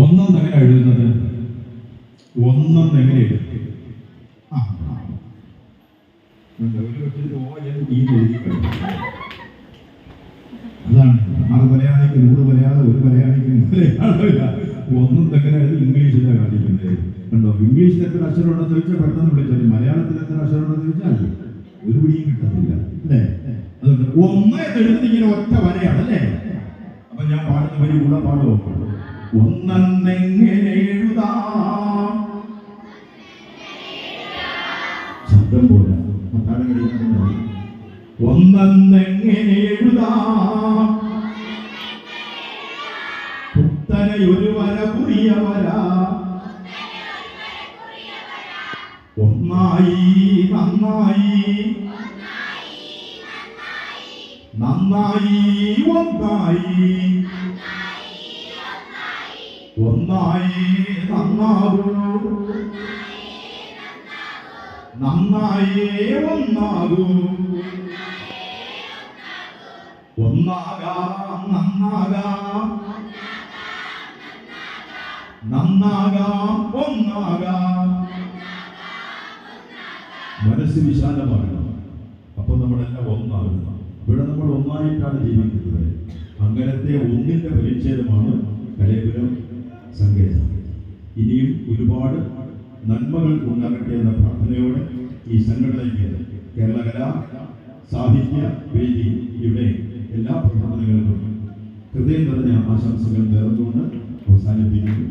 ഒന്നെന്ന് എങ്ങനെ എഴുതുന്നത്? ഒന്നും എങ്ങനെ എഴുതും. എഴുതി അതാണ്. ആറ് മലയാളിക്ക് നൂറ് മലയാളം ഒരു മലയാളിക്ക് മലയാളമില്ല ഒന്നും എങ്ങനെ ഇംഗ്ലീഷിലാണ് കാണിക്കുന്നത്. കണ്ടോ? ഇംഗ്ലീഷിൽ എത്ര അക്ഷരം ഉണ്ടെന്ന് ചോദിച്ചാൽ പെട്ടെന്ന് വിളിച്ചാൽ മലയാളത്തിൽ എത്ര അക്ഷരം ഉണ്ടെന്ന് ചോദിച്ചാൽ ഒരു പിടിയും കിട്ടത്തില്ല. അല്ലേ? അതുകൊണ്ട് ഒന്ന് എഴുതി ഇങ്ങനെ ഒറ്റ വരയാണ് അല്ലേ? അപ്പൊ ഞാൻ പാടുന്ന വരി കൂടെ പാടുമോ ഒന്നെങ്ങനെ എഴുതാം? ശബ്ദം പോലെ താഴെ കഴിയുന്നുണ്ടോ ഒന്നെങ്ങനെ എഴുതാം? പുത്തനെ ഒരു വര പുതിയ വര ഒന്നായി നന്നായി. നന്നായി ഒന്നായി. ഒന്നായി നന്നാകൂ നന്നായേ ഒന്നാകൂ ഒന്നാകാം നന്നാകാം. നന്നാകാം ഒന്നാകാം. മനസ്സ് വിശാലമാകണം. അപ്പൊ നമ്മളെല്ലാം ഒന്നാകുന്നു. ഇവിടെ നമ്മൾ ഒന്നായിട്ടാണ് ജീവിക്കുന്നത്. അങ്ങനത്തെ ഒന്നിന്റെ പരിച്ഛേദമാണ് ഒരുപാട് നന്മകൾ ഉണ്ടാകട്ടെ എന്ന പ്രാർത്ഥനയോടെ ഈ സംഘടനയ്ക്ക് കേരള കലാ സാഹിത്യ വേദിയുടെ എല്ലാ പ്രവർത്തനങ്ങൾക്കും ഹൃദയം നിറഞ്ഞ ആശംസകൾ നേർന്നുകൊണ്ട് അവസാനിപ്പിക്കുന്നു.